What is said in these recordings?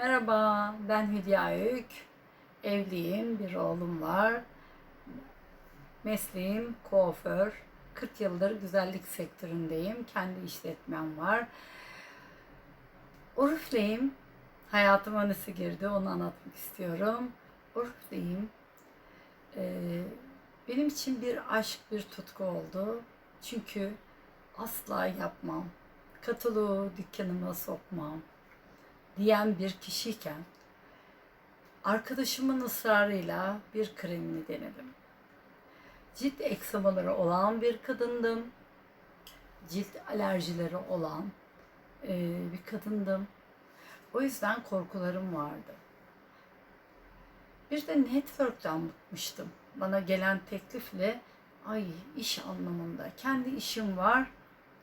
Merhaba, ben Hülya Öğük. Evliyim, bir oğlum var. Mesleğim kuaför. 40 yıldır güzellik sektöründeyim. Kendi işletmem var. Urufluyum. Hayatıma nasıl girdi onu anlatmak istiyorum. Urufluyum. Ee, benim için bir aşk, bir tutku oldu. Çünkü asla yapmam. Katılığı dükkanıma sokmam diyen bir kişiyken arkadaşımın ısrarıyla bir kremini denedim. Cilt eksamaları olan bir kadındım. Cilt alerjileri olan e, bir kadındım. O yüzden korkularım vardı. Bir de network'ten bıkmıştım. Bana gelen teklifle ay iş anlamında kendi işim var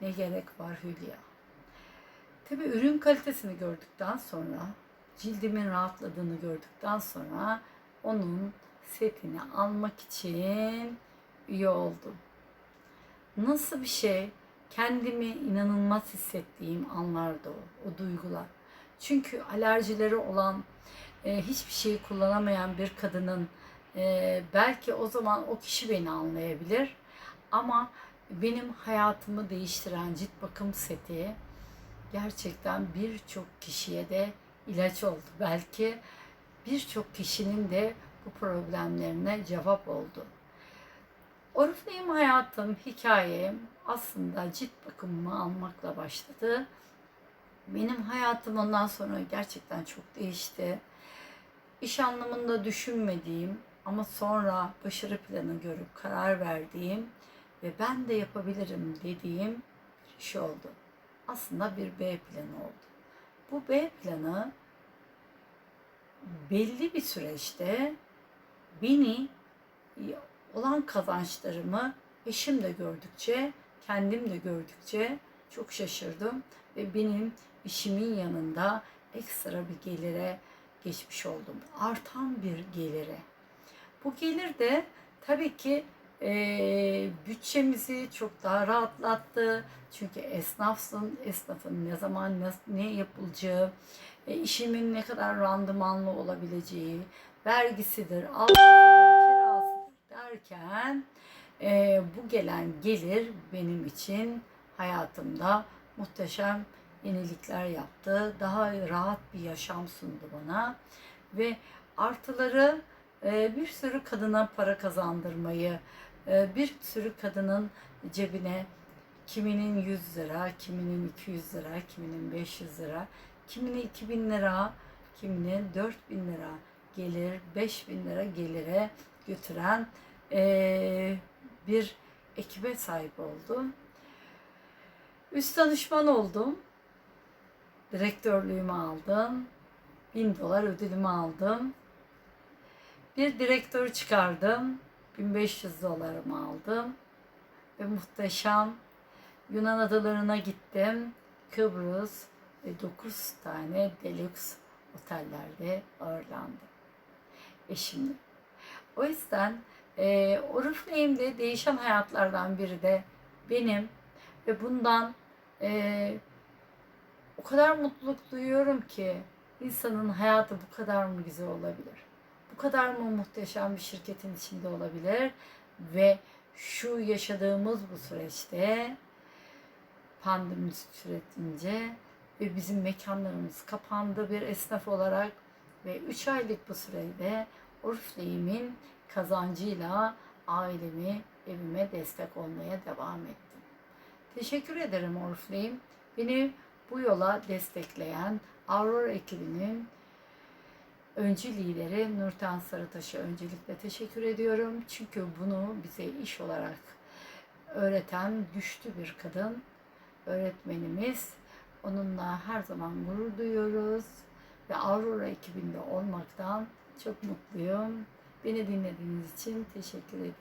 ne gerek var Hülya. Tabi ürün kalitesini gördükten sonra, cildimin rahatladığını gördükten sonra onun setini almak için üye oldum. Nasıl bir şey? Kendimi inanılmaz hissettiğim anlardı o, o duygular. Çünkü alerjileri olan, e, hiçbir şeyi kullanamayan bir kadının e, belki o zaman o kişi beni anlayabilir. Ama benim hayatımı değiştiren cilt bakım seti, gerçekten birçok kişiye de ilaç oldu. Belki birçok kişinin de bu problemlerine cevap oldu. Oriflame hayatım, hikayem aslında cilt bakımımı almakla başladı. Benim hayatım ondan sonra gerçekten çok değişti. İş anlamında düşünmediğim ama sonra başarı planı görüp karar verdiğim ve ben de yapabilirim dediğim bir iş oldu aslında bir B planı oldu. Bu B planı belli bir süreçte beni olan kazançlarımı eşim de gördükçe, kendim de gördükçe çok şaşırdım ve benim işimin yanında ekstra bir gelire geçmiş oldum. Artan bir gelire. Bu gelir de tabii ki e, bütçemizi çok daha rahatlattı. Çünkü esnafsın, esnafın ne zaman ne, ne yapılacağı, e, işimin ne kadar randımanlı olabileceği, vergisidir, algısıdır, kirasıdır derken e, bu gelen gelir benim için hayatımda muhteşem yenilikler yaptı. Daha rahat bir yaşam sundu bana ve artıları bir sürü kadına para kazandırmayı, e, bir sürü kadının cebine kiminin 100 lira, kiminin 200 lira, kiminin 500 lira, kiminin 2000 lira, kiminin 4000 lira gelir, 5000 lira gelire götüren e, bir ekibe sahip oldum. Üst danışman oldum. Direktörlüğümü aldım. 1000 dolar ödülümü aldım. Bir direktör çıkardım. 1500 dolarımı aldım. Ve muhteşem Yunan adalarına gittim. Kıbrıs ve 9 tane deluxe otellerde ağırlandım. Eşimle. O yüzden e, Oriflame'de değişen hayatlardan biri de benim ve bundan e, o kadar mutluluk duyuyorum ki insanın hayatı bu kadar mı güzel olabilir? Bu kadar mı muhteşem bir şirketin içinde olabilir? Ve şu yaşadığımız bu süreçte pandemi sürecince ve bizim mekanlarımız kapandı bir esnaf olarak ve 3 aylık bu sürede Oriflame'in kazancıyla ailemi, evime destek olmaya devam ettim. Teşekkür ederim Oriflame. Beni bu yola destekleyen Aurora ekibinin öncü lideri Nurten Sarıtaş'a öncelikle teşekkür ediyorum. Çünkü bunu bize iş olarak öğreten güçlü bir kadın öğretmenimiz. Onunla her zaman gurur duyuyoruz ve Aurora ekibinde olmaktan çok mutluyum. Beni dinlediğiniz için teşekkür ederim.